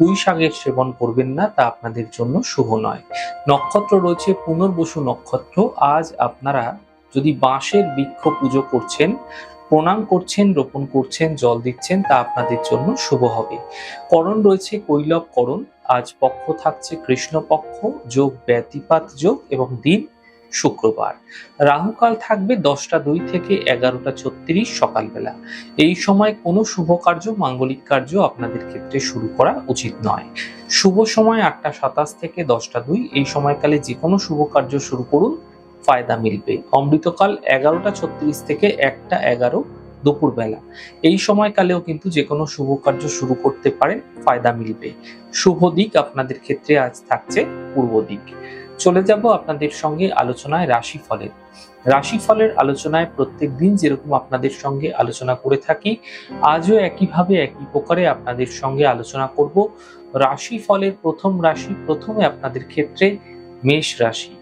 পুঁই শাকের সেবন করবেন না, তা আপনাদের জন্য শুভ নয়। নক্ষত্র রয়েছে পুনর্বসু নক্ষত্র। আজ আপনারা যদি বাঁশের বৃক্ষ পুজো করছেন, প্রণাম করছেন, রোপণ করছেন, জল দিচ্ছেন, তা আপনাদের জন্য শুভ হবে। করণ রয়েছে কৈলব করণ। আজ পক্ষ থাকছে কৃষ্ণপক্ষ, যোগ ব্যতিপাত যোগ এবং দিন শুক্রবার। রাহুকাল থাকবে দশটা দুই থেকে এগারোটা ছত্রিশ সকালবেলা। এই সময় কোনো শুভ কার্য, মাঙ্গলিক কার্য আপনাদের ক্ষেত্রে শুরু করা উচিত নয়। শুভ সময় আটটা সাতাশ থেকে দশটা দুই। এই সময়কালে যে কোনো শুভ কার্য শুরু করুন, ফায়দা মিলবে। অমৃতকাল এগারোটা ছত্রিশ থেকে একটা এগারো দুপুরবেলা। এই সময়কালেও কিন্তু যে কোনো শুভ কার্য শুরু করতে পারেন, ফায়দা মিলবে। শুভ দিক আপনাদের ক্ষেত্রে আজ থাকছে পূর্ব দিক। চলে যাব আপনাদের সঙ্গে আলোচনায় রাশি রাশিফলের। রাশিফলের আলোচনায় প্রত্যেক দিন যেরকম আপনাদের সঙ্গে আলোচনা করে থাকি, আজও একইভাবে একই প্রকারে আপনাদের সঙ্গে আলোচনা করব। রাশি ফলের প্রথম রাশি প্রথমে আপনাদের ক্ষেত্রে মেষ রাশি।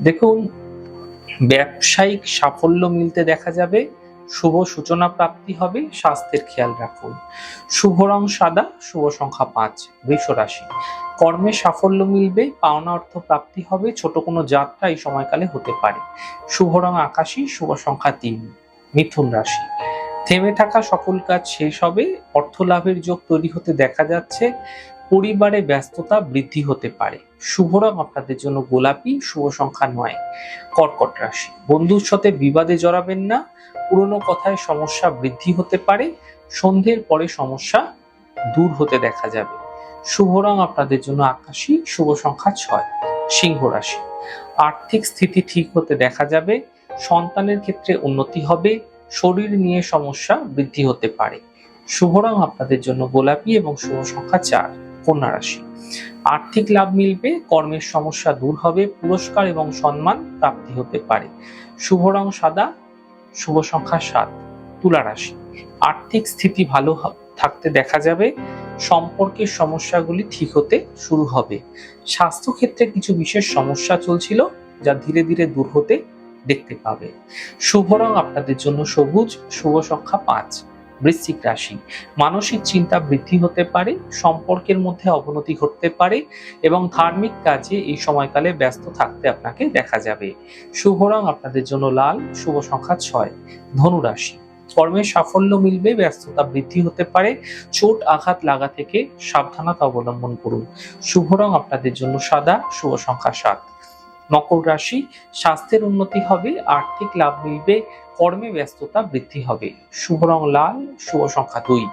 দেখুন, ব্যবসায়িক সাফল্য মিলতে দেখা যাবে। শুভ সূচনা প্রাপ্তি হবে, স্বাস্থ্যের খেয়াল রাখুন। শুভ রং সাদা, শুভ সংখ্যা পাঁচ, বৃষ রাশি। কর্মে সাফল্য মিলবে, পাওনা অর্থ প্রাপ্তি হবে, ছোট কোনো যাত্রা এই সময়কালে হতে পারে। শুভ রং আকাশী, শুভ সংখ্যা তিন, মিথুন রাশি। থেমে থাকা সকল কাজ শেষ হবে অর্থ লাভের যোগ তৈরি হতে দেখা যাচ্ছে। পরিবারে ব্যস্ততা বৃদ্ধি হতে পারে। শুভ রং আপনাদের জন্য গোলাপি, শুভ সংখ্যা নয়। কর্কট রাশি। বন্ধুর সাথে বিবাদে জড়াবেন না। পুরনো কথায় সমস্যা বৃদ্ধি হতে পারে। সন্ধ্যের পরে সমস্যা দূর হতে দেখা যাবে। শুভ রং আপনাদের জন্য আকাশী, শুভ সংখ্যা ছয়। সিংহ রাশি। আর্থিক স্থিতি ঠিক হতে দেখা যাবে। সন্তানের ক্ষেত্রে উন্নতি হবে। শরীর নিয়ে সমস্যা বৃদ্ধি হতে পারে। শুভ রং আপনাদের জন্য গোলাপি এবং শুভ সংখ্যা চার। কন্যা রাশি। আর্থিক লাভ মিলবে, কর্মের সমস্যা দূর হবে, পুরস্কার এবং সম্মান প্রাপ্তি হতে পারে। শুভ রং সাদা, শুভ সংখ্যা সাত, তুলা রাশি। আর্থিক স্থিতি ভালো থাকতে দেখা যাবে, সম্পর্কের সমস্যাগুলি ঠিক হতে শুরু হবে। স্বাস্থ্যক্ষেত্রে কিছু বিশেষ সমস্যা চলছিল, যা ধীরে ধীরে দূর হতে দেখতে পাবে। শুভ রং আপনাদের জন্য সবুজ, শুভ সংখ্যা পাঁচ। বৃশ্চিক রাশি। মানসিক চিন্তা বৃদ্ধি হতে পারে, সম্পর্কের মধ্যে অবনতি ঘটতে পারে এবং ধার্মিক কাজে এই সময়কালে ব্যস্ত থাকতে আপনাকে দেখা যাবে। শুভ রং আপনাদের জন্য লাল, শুভ সংখ্যা ছয়। ধনু রাশি। কর্মের সাফল্য মিলবে, ব্যস্ততা বৃদ্ধি হতে পারে, চোট আঘাত লাগা থেকে সাবধানতা অবলম্বন করুন। শুভ রং আপনাদের জন্য সাদা, শুভ সংখ্যা সাত। মকর রাশি, স্বাস্থ্যের উন্নতি হবে, আর্থিক লাভ মিলবে কর্মে ব্যস্ততা বৃদ্ধি হবে। শুভ রং লাল, শুভ সংখ্যা দুই।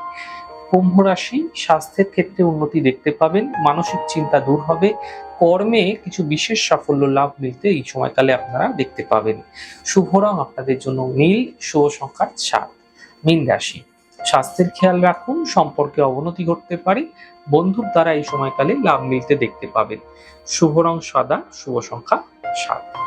কুম্ভ রাশি স্বাস্থ্যের ক্ষেত্রে উন্নতি দেখতে পাবেন, মানসিক চিন্তা দূর হবে, কর্মে কিছু বিশেষ সাফল্য লাভ মিলতে এই সময়কালে আপনারা দেখতে পাবেন। শুভ রং আপনাদের জন্য নীল, শুভ সংখ্যা সাত। মীন রাশি স্বাস্থ্যের খেয়াল রাখুন, সম্পর্কে অবনতি ঘটতে পারে, বন্ধুর দ্বারা এই সময়কালে লাভ মিলতে দেখতে পাবেন। শুভ রং সাদা, শুভ সংখ্যা সাত।